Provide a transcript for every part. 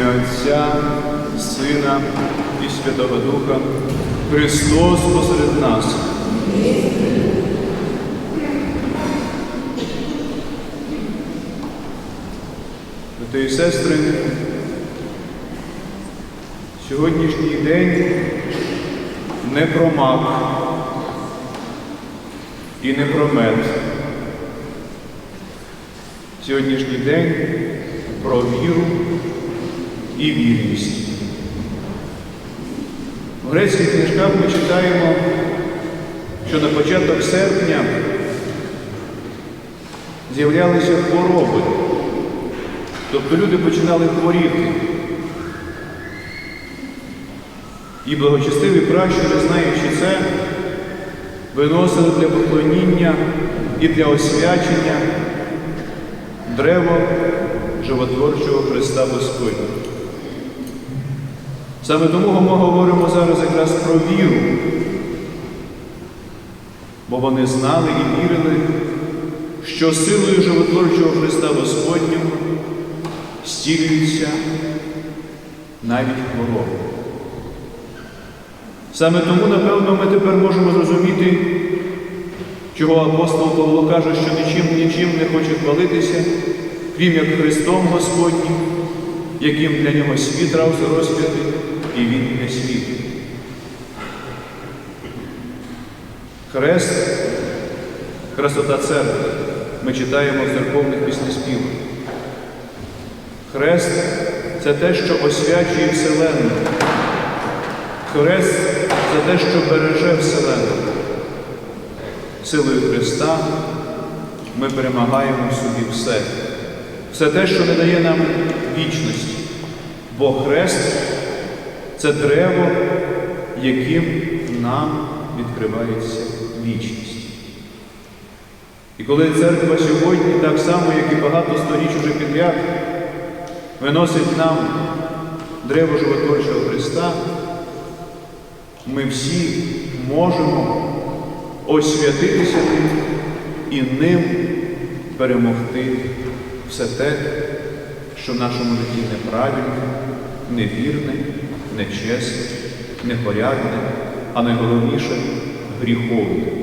ім'я Отця, Сина і Святого Духа, Христос посеред нас. Брати і сестри, сьогоднішній день не про мак і не про мед. Сьогоднішній день про віру і вірність. В грецьких книжках ми читаємо, що на початок серпня з'являлися хвороби, тобто люди починали хворіти. І благочестиві пращури, знаючи це, виносили для поклоніння і для освячення древо животворчого Христа Господня. Саме тому ми говоримо зараз якраз про віру, бо вони знали і вірили, що силою животворчого Христа Господнього стілюється навіть хвороби. Саме тому, напевно, ми тепер можемо зрозуміти, чого апостол Павло каже, що нічим нічим не хоче хвалитися, крім як Христом Господнім, яким для нього світ розп'ятий, і він не світ. Хрест, красота церкви, ми читаємо в церковних піснеспівах. Хрест це те, що освячує Вселенну. Хрест це те, що береже Вселенну. Силою Христа ми перемагаємо в собі все. Все те, що не дає нам вічності. Бо хрест це дерево, яким нам відкривається вічність. І коли церква сьогодні, так само, як і багато сторіч уже підряд, виносить нам древо животворчого Христа, ми всі можемо освятитися ним і ним перемогти все те, що в нашому житті неправильне, невірне, нечесне, непорядне, а найголовніше гріховне.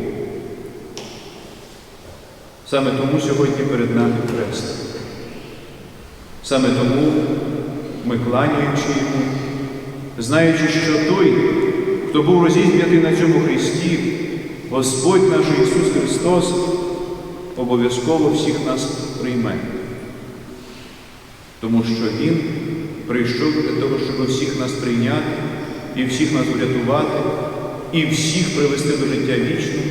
Саме тому сьогодні перед нами хрест. Саме тому ми кланяючи йому, знаючи, що той, хто був розіп'ятий на цьому Христі, Господь наш Ісус Христос, обов'язково всіх нас прийме. Тому що Він прийшов для того, щоб всіх нас прийняти і всіх нас врятувати, і всіх привести до життя вічного.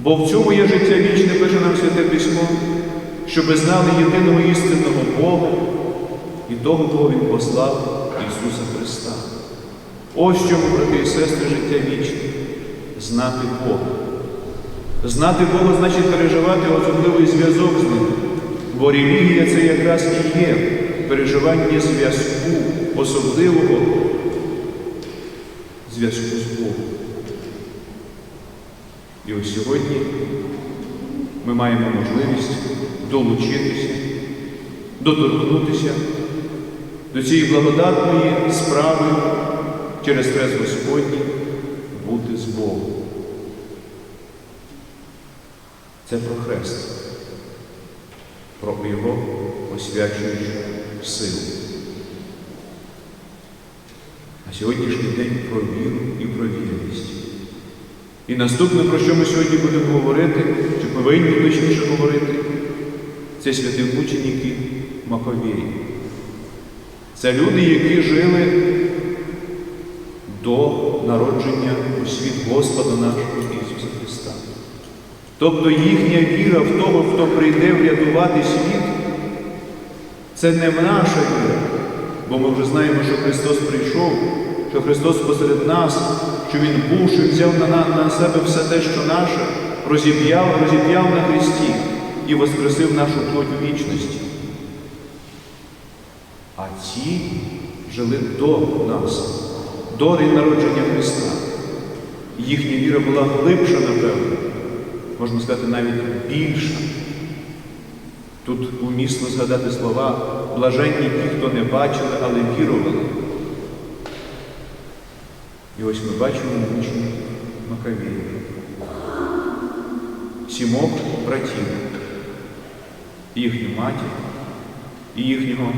Бо в цьому є життя вічне, пише нам Святе Письмо, щоби знали єдиного істинного Бога і того, кого Він послав Ісуса Христа. Ось чому, брати і сестри, життя вічне знати Бога. Знати Бога значить переживати особливий зв'язок з Ним. Бо релігія це якраз і є переживання зв'язку, особливого зв'язку з Богом. І ось сьогодні ми маємо можливість долучитися, доторкнутися до цієї благодатної справи через Хрест Господній бути з Богом. Це про хрест, про Його освячуючу силу. А сьогоднішній день про віру і про вірність. І наступне, про що ми сьогодні будемо говорити, чи повинні точніше говорити, це святимученики Маковії. Це люди, які жили до народження у світ Господа нашого Ісуса Христа. Тобто їхня віра в того, хто прийде врятувати світ, це не наша віра, бо ми вже знаємо, що Христос прийшов, що Христос посеред нас, що Він був, що взяв на, на себе все те, що наше, розіп'яв, розіп'яв на Христі і воскресив нашу плоть у вічності. А ці жили до нас, до день народження Христа. Їхня віра була глибша, напевно, можна сказати, навіть більша. Тут умісно згадати слова блаженні ті, хто не бачили, але вірували. І ось ми бачимо учнів Макавії. Сімох братів, їхню матір, і їхнього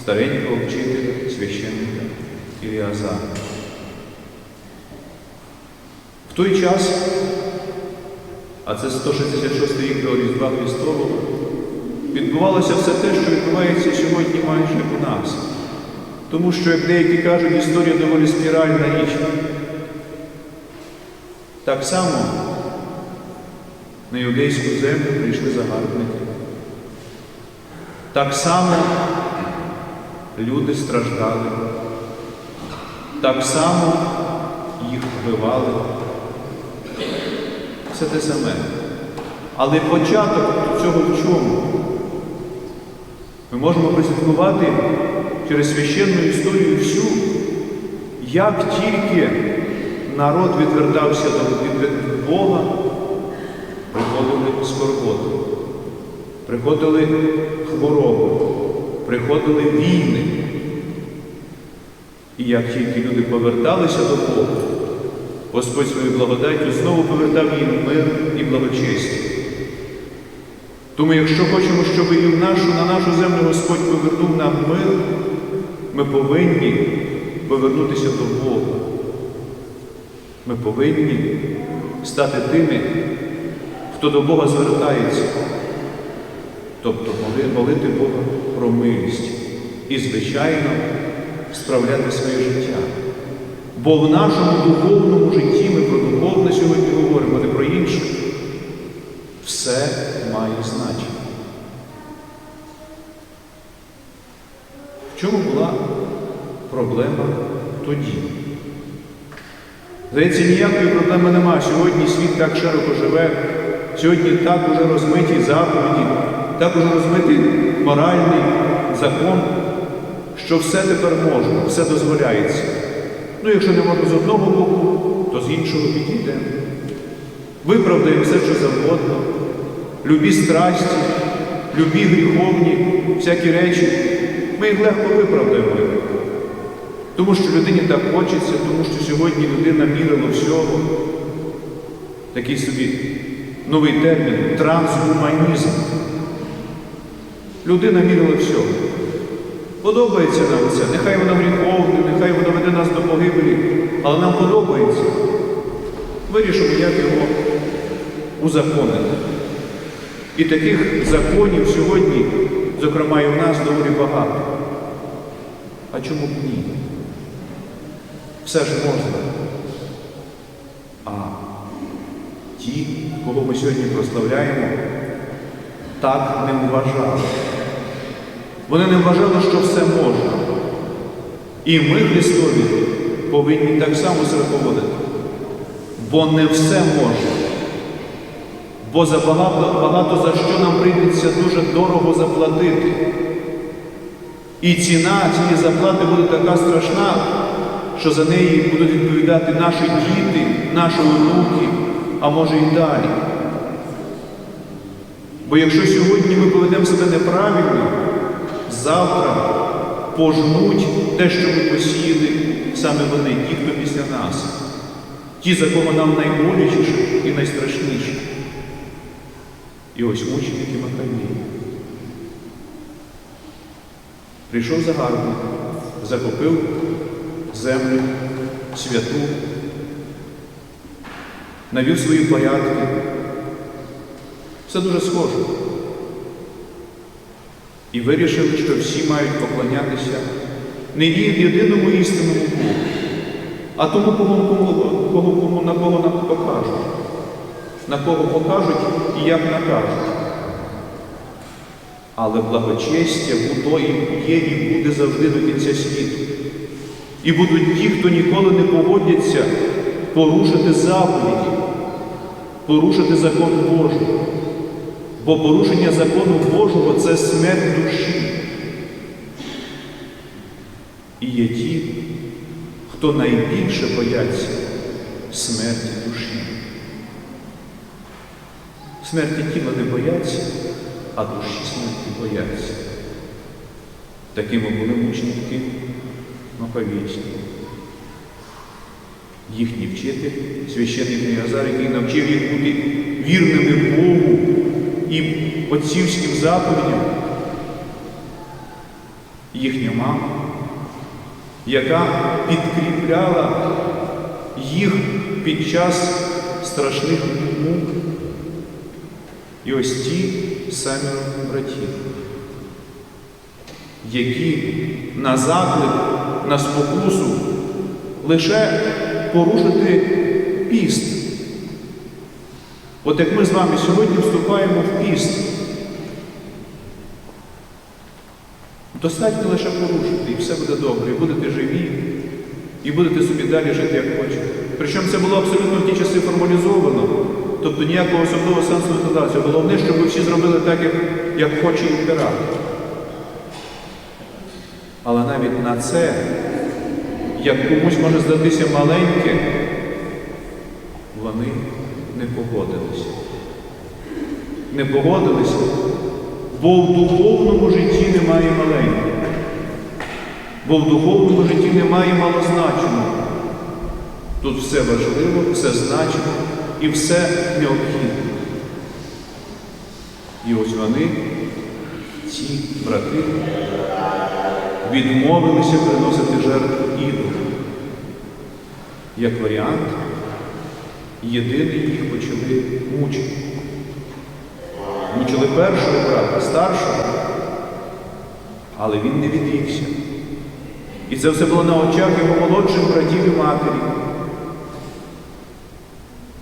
старенького вчителя, священника Іліазара. В той час, а це 166 рік до Різдва Христового, відбувалося все те, що відбувається сьогодні майже у нас. Тому що, як деякі кажуть, історія доволі спіральна річ. Так само на юдейську землю прийшли загарбники. Так само люди страждали. Так само їх вбивали. Все те саме. Але початок цього в чому? Ми можемо прослідкувати через священну історію всю, як тільки народ відвертався до Бога, приходили скорботи, приходили хвороби, приходили війни. І як тільки люди поверталися до Бога, Господь своєю благодаттю знову повертав їм мир і благочестя. Тому, якщо хочемо, щоб і в нашу, на нашу землю Господь повернув нам мир, ми повинні повернутися до Бога. Ми повинні стати тими, хто до Бога звертається, тобто молити Бога про милість і, звичайно, справляти своє життя. Бо в нашому духовному житті ми про духовне сьогодні говоримо, не про інше. Все має значення. В чому була проблема тоді? Здається, ніякої проблеми немає. Сьогодні світ так широко живе, сьогодні так уже розмиті заповіді, так уже розмитий моральний закон, що все тепер можна, все дозволяється. Ну, якщо не можна з одного боку, то з іншого підійдемо. Виправдаємо все, що завгодно, любі страсті, любі гріховні, всякі речі, ми їх легко виправдаємо. Тому що людині так хочеться, тому що сьогодні людина мірила всього. Такий собі новий термін трансгуманізм. Людина мірила всього. Подобається нам це, нехай воно гріховне, нехай воно веде нас до погибелі, але нам подобається. Вирішимо, як його узаконити. І таких законів сьогодні, зокрема і в нас, доволі багато. А чому б ні? Все ж можна. А ті, кого ми сьогодні прославляємо, так не вважали. Вони не вважали, що все можна. І ми, Христові, повинні так само поводити. Бо не все можна. Бо за багато, багато за що нам прийдеться дуже дорого заплатити. І ціна цієї заплати буде така страшна, що за неї будуть відповідати наші діти, наші онуки, а може і далі. Бо якщо сьогодні ми поведемо себе неправильно, завтра пожнуть те, що ми посіяли, саме вони, ті, хто після нас, ті, за кого нам найболячіше і найстрашніше. І ось мученики Макавії. Прийшов загарбник, захопив землю святу, навів свої порядки. Все дуже схоже. І вирішили, що всі мають поклонятися не єдиному істинному Богу, а тому, кого, кого, кого, на кого нам покажуть, на кого покажуть і як накажуть. Але благочестя було і є, і буде завжди до кінця світу. І будуть ті, хто ніколи не погодяться порушити заповіді, порушити закон Божий. Бо порушення закону Божого це смерть душі. І є ті, хто найбільше бояться смерті душі. Смерті тіла не бояться, а душі смерті бояться. Такими були мученики Маковійські. Їхній вчитель, священник Неазар, який навчив їх бути вірними Богу і отцівським заповідям. Їхня мама, яка підкріпляла їх під час страшних мук. І ось ті семеро братів, які на заклик, на спокусу лише порушити піст. От як ми з вами сьогодні вступаємо в піст, достатньо лише порушити, і все буде добре, і будете живі, і будете собі далі жити, як хочете. Причому це було абсолютно в ті часи формалізовано, тобто ніякого особливого сенсу не складалося. Головне, щоб ви всі зробили так, як, як хоче імператор. Але навіть на це, як комусь може здатися маленьке, вони не погодилися. Не погодилися, бо в духовному житті немає маленького, бо в духовному житті немає малозначеного. Тут все важливо, все значимо і все необхідне. І ось вони, ці брати, відмовилися приносити жертву ідолу. Як варіант, єдиний їх почали мучити. Мучили першого брата, старшого, але він не відрікся. І це все було на очах його молодших братів і матері.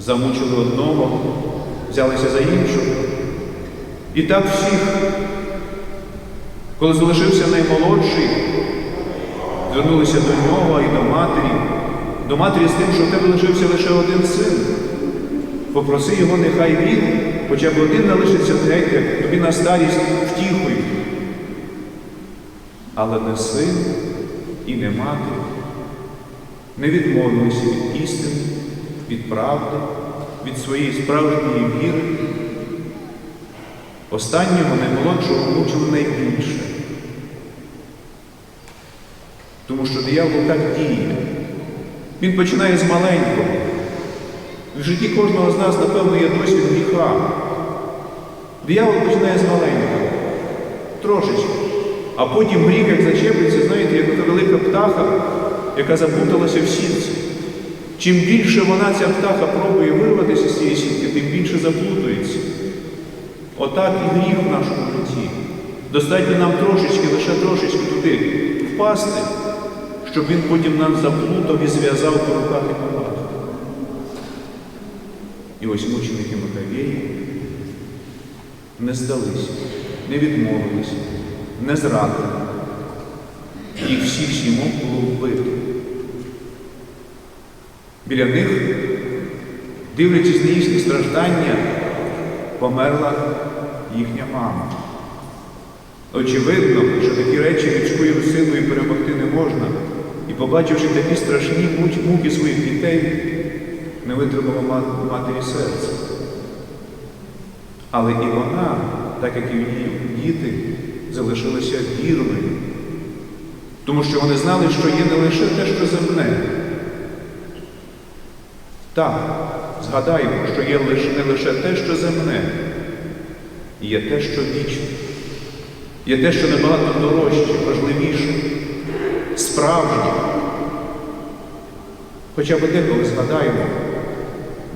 Замучили одного, взялися за іншого. І так всіх, коли залишився наймолодший, звернулися до нього і до матері, до матері з тим, що в тебе лишився лише один син. Попроси його, нехай він, хоча б один залишиться геть, тобі на старість втіхою. Але не син і не мати не відмовилися від істини, від правди, від своєї справжньої віри. Останнього наймолодшого мучили найбільше. Тому що диявол так діє. Він починає з маленького. В житті кожного з нас, напевно, є досвід гріха. Диявол починає з маленького. Трошечки. А потім гріх, як зачепиться, знаєте, як така велика птаха, яка запуталася в сітці. Чим більше вона, ця птаха, пробує вирватися з цієї сітки, тим більше заплутується. Отак і гріх в нашому житті. Достатньо нам трошечки, лише трошечки туди впасти, щоб він потім нам заплутав і зв'язав по руках і ногах. І ось мученики Макавєї не здалися, не відмовилися, не зрадили. Їх всіх сімох було вбито. Біля них, дивлячись на їхні страждання, померла їхня мама. Очевидно, що такі речі людською силою перемогти не можна, і, побачивши такі страшні муки своїх дітей, не витримала матері серце. Але і вона, так як і її діти, залишилася вірною, тому що вони знали, що є не лише те, що земне. Так, згадаємо, що є не лише те, що земне, є те, що вічне, є те, що набагато дорожче, важливіше, справжнє. Хоча б деколи згадаємо,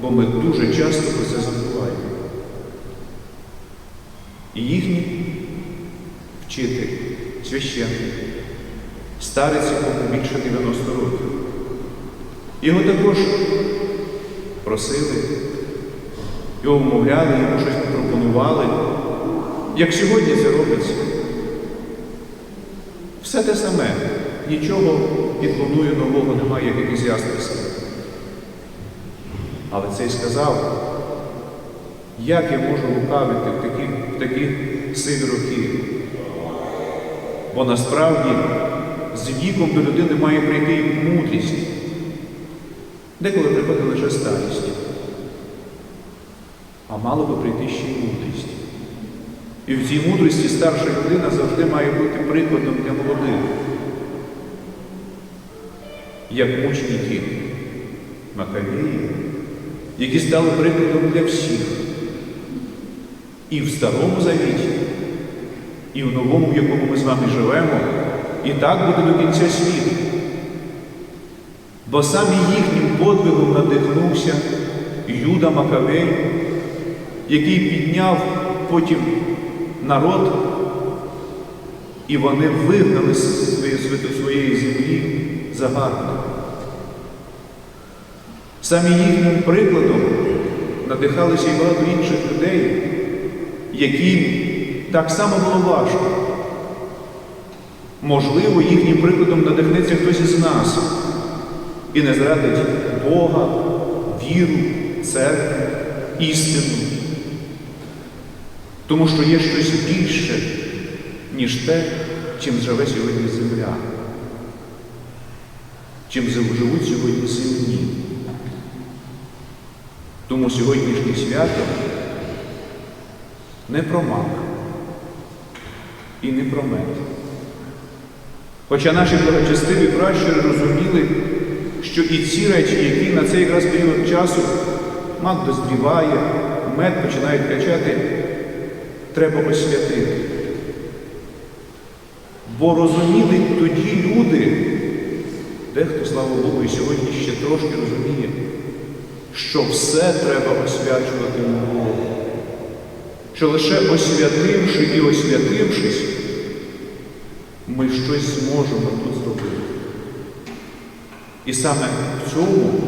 бо ми дуже часто про це забуваємо. І їхній вчитель, священник, старець якому більше 90 років. Його також просили, його вмовляли, йому щось пропонували, як сьогодні це робиться. Все те саме, нічого під нового немає, як екезіастиса. Але цей сказав, як я можу лукавити в такі, в такі сиві роки? Бо насправді з віком до людини має прийти мудрість. Деколи приходить лише старість, а мало би прийти ще й мудрість. І в цій мудрості старша людина завжди має бути прикладом для молодих, як мученики Макавеї, які стали прикладом для всіх. І в Старому Завіті, і в новому, в якому ми з вами живемо, і так буде до кінця світу. Бо саме їхнім подвигом надихнувся Юда Макавей, який підняв потім народ, і вони вигнали з своєї, землі загарбника. Саме їхнім прикладом надихалися і багато інших людей, яким так само було важко. Можливо, їхнім прикладом надихнеться хтось із нас і не зрадить Бога, віру, церкву, істину. Тому що є щось більше, ніж те, чим живе сьогодні земля, чим живуть сьогодні земні. Тому сьогоднішнє свято не про мак і не про мед. Хоча наші благочестиві пращури розуміли, що і ці речі, які на цей якраз період часу мак дозріває, мед починають качати, треба освятити. Бо розуміли тоді люди, дехто, слава Богу, і сьогодні ще трошки розуміє, що все треба освячувати в Богу. Що лише освятивши і освятившись, ми щось зможемо тут зробити. І саме в цьому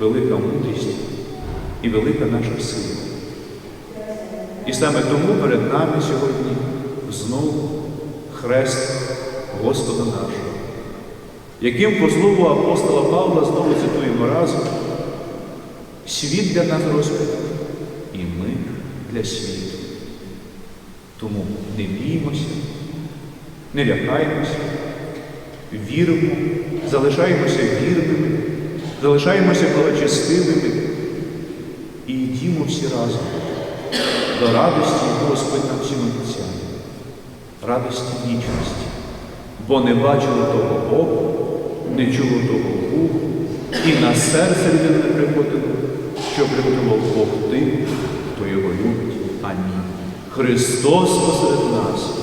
велика мудрість і велика наша сила. І саме тому перед нами сьогодні знову хрест Господа нашого, яким, по слову апостола Павла, знову цитуємо разом, світ для нас розпит, і ми для світу. Тому не біймося, не лякаємося, віримо, залишаємося вірними, залишаємося благочестивими і йдімо всі разом до радості, яку Господь нам всім обіцяє, радості вічності, бо не бачило того око, не чуло того вуху, і на серце людини не приходило, що приготував Бог тим, хто його любить. Амінь. Христос посеред нас.